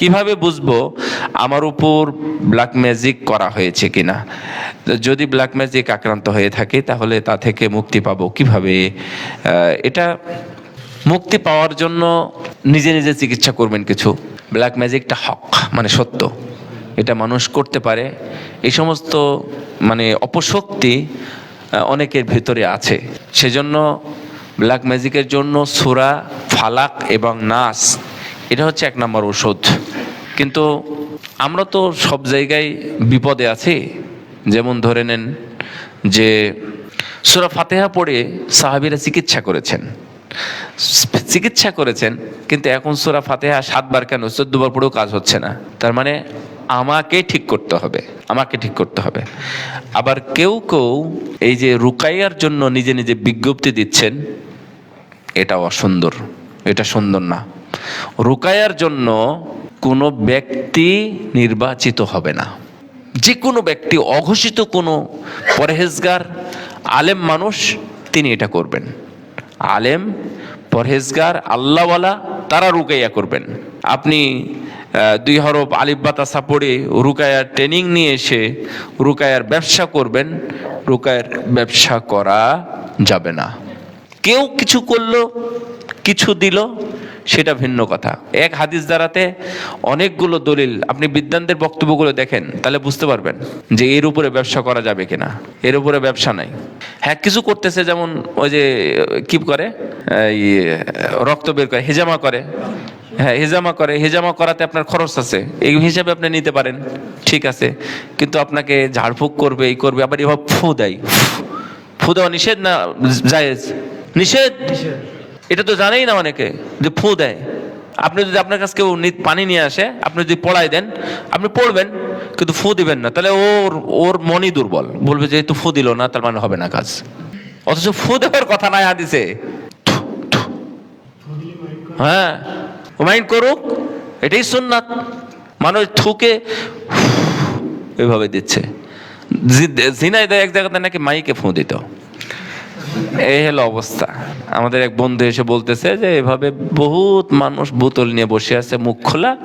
কীভাবে বুঝব আমার উপর ব্ল্যাক ম্যাজিক করা হয়েছে কিনা? যদি ব্ল্যাক ম্যাজিক আক্রান্ত হয়ে থাকে, তাহলে তা থেকে মুক্তি পাবো কীভাবে? এটা মুক্তি পাওয়ার জন্য নিজে নিজে চিকিৎসা করবেন কিছু। ব্ল্যাক ম্যাজিকটা হক মানে সত্য। এটা মানুষ করতে পারে। এই সমস্ত মানে অপশক্তি অনেকের ভিতরে আছে। সেজন্য ব্ল্যাক ম্যাজিকের জন্য সুরা, ফালাক এবং নাস, এটা হচ্ছে এক নম্বর ওষুধ কিন্তু আমরা তো সব জায়গায় বিপদে আছি। যেমন ধরে নেন যে সুরা ফাতেহা পড়ে সাহাবিরা চিকিৎসা করেছেন। চিকিৎসা করেছেন, কিন্তু এখন সুরা ফাতেহা সাতবার কেন? চোদ্দবার পড়েও কাজ হচ্ছে না। তার মানে আমাকে ঠিক করতে হবে, আমাকে ঠিক করতে হবে। আবার কেউ কেউ এই যে রুকাইয়ার জন্য নিজে নিজে বিজ্ঞপ্তি দিচ্ছেন, এটা অসুন্দর, এটা সুন্দর না। রুকায়ার জন্য কোনো ব্যক্তি নির্বাচিত হবে না। যে কোনো ব্যক্তি, অঘোষিত কোনো পরহেজগার, আলেম মানুষ, তিনি এটা করবেন। আলেম, পরহেজগার, আল্লাহওয়ালা, তারা রুকাইয়া করবেন। আপনি দুই হরফ আলিফ বাতাসা পড়ে রুকায়ার ট্রেনিং নিয়ে এসে রুকায়ার ব্যবসা করবেন রুকায়ার ব্যবসা করা যাবে না। কেউ কিছু করল, কিছু দিল সেটা ভিন্ন কথা। এক হাদিস দ্বারাতে অনেকগুলো দলিল, আপনি বিদ্যানদের বক্তব্যগুলো দেখেন, তাহলে বুঝতে পারবেন যে এর উপরে ব্যবসা করা যাবে কিনা। এর উপরে ব্যবসা নাই। হ্যাঁ কিছু করতেছে যেমন ওই যে, কি করে? রক্ত বের করে, হেজামা করে। হ্যাঁ হেজামা করে। হেজামা করাতে আপনার খরচ আছে। এই হিসাবে আপনি নিতে পারেন। ঠিক আছে। কিন্তু আপনাকে ঝাড়ফুঁক করবে, এই করবে, আবার এভাবে ফু দেয়। ফু দেওয়া নিষেধ না জায়েজ? নিষেধ? এটা তো জানেই না অনেকে যে ফু দেয়। আপনি যদি আপনার কাছে কেউ পানি নিয়ে আসে, আপনি যদি পড়াই দেন, আপনি পড়বেন, কিন্তু ফু দিবেন না। তাহলে ওর ওর মনই দুর্বল। বলবে যে তো ফু দিল না, তার মানে হবে না কাজ। অথচ ফু দেওয়ার কথা নাই হাদিসে। হ্যাঁ। মাইন্ড করুক, এটাই সুন্নাত। মানুষ থুকে এভাবে দিচ্ছে। জি- ঝিনাইদহ এক জায়গাতে নাকি মাইকে ফু দিত। এই হলো অবস্থা। আমাদের এক বন্ধু এসে বলতেছে যে, এভাবে বহুত মানুষ বোতল নিয়ে বসে আছে, মুখ খোলা।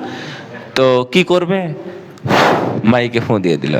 তো কি করবে? মাইকে ফোঁ দিয়ে দিল।